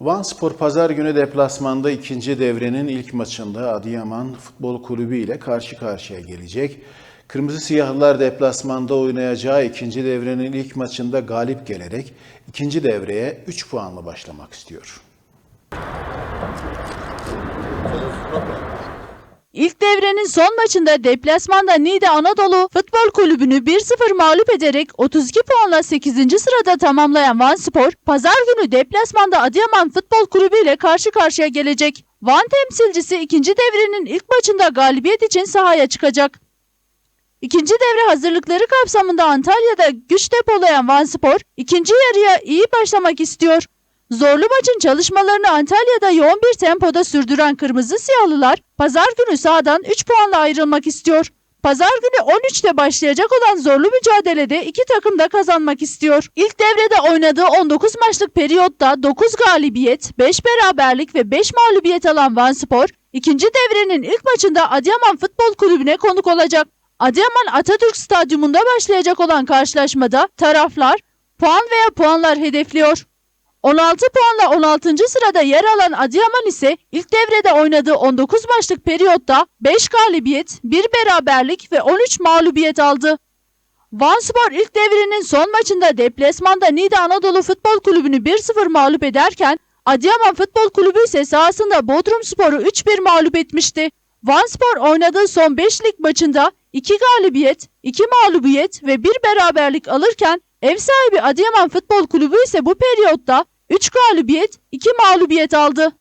Van Spor Pazar günü deplasmanda ikinci devrenin ilk maçında Adıyaman Futbol Kulübü ile karşı karşıya gelecek. Kırmızı Siyahlılar deplasmanda oynayacağı ikinci devrenin ilk maçında galip gelerek ikinci devreye 3 puanla başlamak istiyor. İlk devrenin son maçında deplasmanda Niğde Anadolu Futbol Kulübü'nü 1-0 mağlup ederek 32 puanla 8. sırada tamamlayan Van Spor, pazar günü deplasmanda Adıyaman Futbol Kulübü ile karşı karşıya gelecek. Van temsilcisi ikinci devrenin ilk maçında galibiyet için sahaya çıkacak. İkinci devre hazırlıkları kapsamında Antalya'da güç depolayan Van Spor, ikinci yarıya iyi başlamak istiyor. Zorlu maçın çalışmalarını Antalya'da yoğun bir tempoda sürdüren Kırmızı Siyahlılar, pazar günü sahadan 3 puanla ayrılmak istiyor. Pazar günü 13'te başlayacak olan zorlu mücadelede iki takım da kazanmak istiyor. İlk devrede oynadığı 19 maçlık periyotta 9 galibiyet, 5 beraberlik ve 5 mağlubiyet alan Van Spor, ikinci devrenin ilk maçında Adıyaman Futbol Kulübü'ne konuk olacak. Adıyaman Atatürk Stadyumunda başlayacak olan karşılaşmada taraflar puan veya puanlar hedefliyor. 16 puanla 16. sırada yer alan Adıyaman ise ilk devrede oynadığı 19 maçlık periyotta 5 galibiyet, 1 beraberlik ve 13 mağlubiyet aldı. Van Spor ilk devrenin son maçında deplasmanda Niğde Anadolu Futbol Kulübü'nü 1-0 mağlup ederken Adıyaman Futbol Kulübü ise sahasında Bodrum Spor'u 3-1 mağlup etmişti. Van Spor oynadığı son 5 lig maçında 2 galibiyet, 2 mağlubiyet ve 1 beraberlik alırken ev sahibi Adıyaman Futbol Kulübü ise bu periyotta 3 galibiyet, 2 mağlubiyet aldı.